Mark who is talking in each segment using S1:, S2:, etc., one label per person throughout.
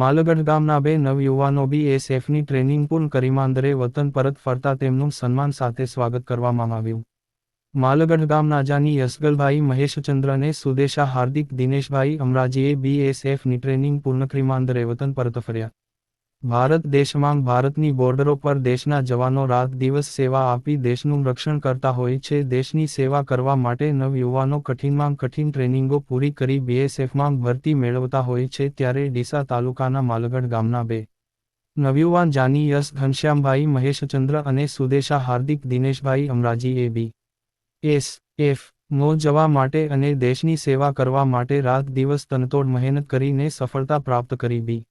S1: માલગઢ ગામના બે નવયુવાનો બીએસએફની ટ્રેનિંગ પૂર્ણ કરી માંદરે વતન પરત ફરતા તેમનું સન્માન સાથે સ્વાગત કરવામાં આવ્યું. માલગઢ ગામના જાની યસગલભાઈ મહેશચંદ્રને સુદેશા, હાર્દિક, દિનેશભાઈ અમરાજીએ બીએસએફની ટ્રેનિંગ પૂર્ણ કરી માંદરે વતન પરત ફર્યા. ભારત દેશમાં ભારતની બોર્ડરો પર દેશના જવાનો રાત દિવસ સેવા આપી દેશનું રક્ષણ કરતા હોય છે. દેશની સેવા કરવા માટે નવયુવાનો કઠિનમાં કઠિન ટ્રેનિંગો પૂરી કરી બીએસએફમાં ભરતી મેળવતા હોય છે ત્યારે ડીસા તાલુકાના માલગઢ ગામના બે નવયુવાન જાની યસ ઘનશ્યામભાઈ, મહેશચંદ્ર અને Sudesha, Hardik Dineshbhai, Amraji A B S F નો જવા માટે અને દેશની સેવા કરવા માટે રાત દિવસ તનતોડ મહેનત કરીને સફળતા પ્રાપ્ત કરી બી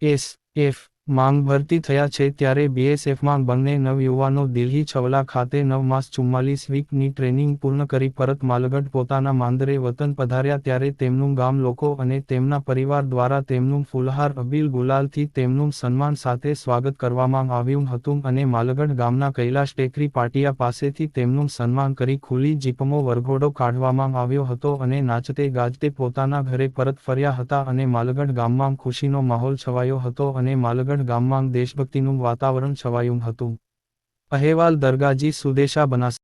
S1: એસ એફ માંગ ભરતી થયા છે ત્યારે બીએસએફમાં બંને નવયુવાનો દિલ્હી છવલા ખાતે નવ માસ ચુમ્માલીસ વીકની ટ્રેનિંગ પૂર્ણ કરી પરત માલગઢ પોતાના માંદરે વતન પધાર્યા ત્યારે તેમનું ગામ લોકો અને તેમના પરિવાર દ્વારા તેમનું ફુલહાર અબીલ ગુલાલથી તેમનું સન્માન સાથે સ્વાગત કરવામાં આવ્યું હતું અને માલગઢ ગામના કૈલાશ ટેકરી પાટિયા પાસેથી તેમનું સન્માન કરી ખુલ્લી જીપમો વરઘોડો કાઢવામાં આવ્યો હતો અને નાચતે ગાજતે પોતાના ઘરે પરત ફર્યા હતા અને માલગઢ ગામમાં ખુશીનો માહોલ છવાયો હતો અને માલગઢ ગામમાં દેશભક્તિનું વાતાવરણ છવાયું હતું. અહેવાલ દરગાજી સુદેશા બનાસકાંઠા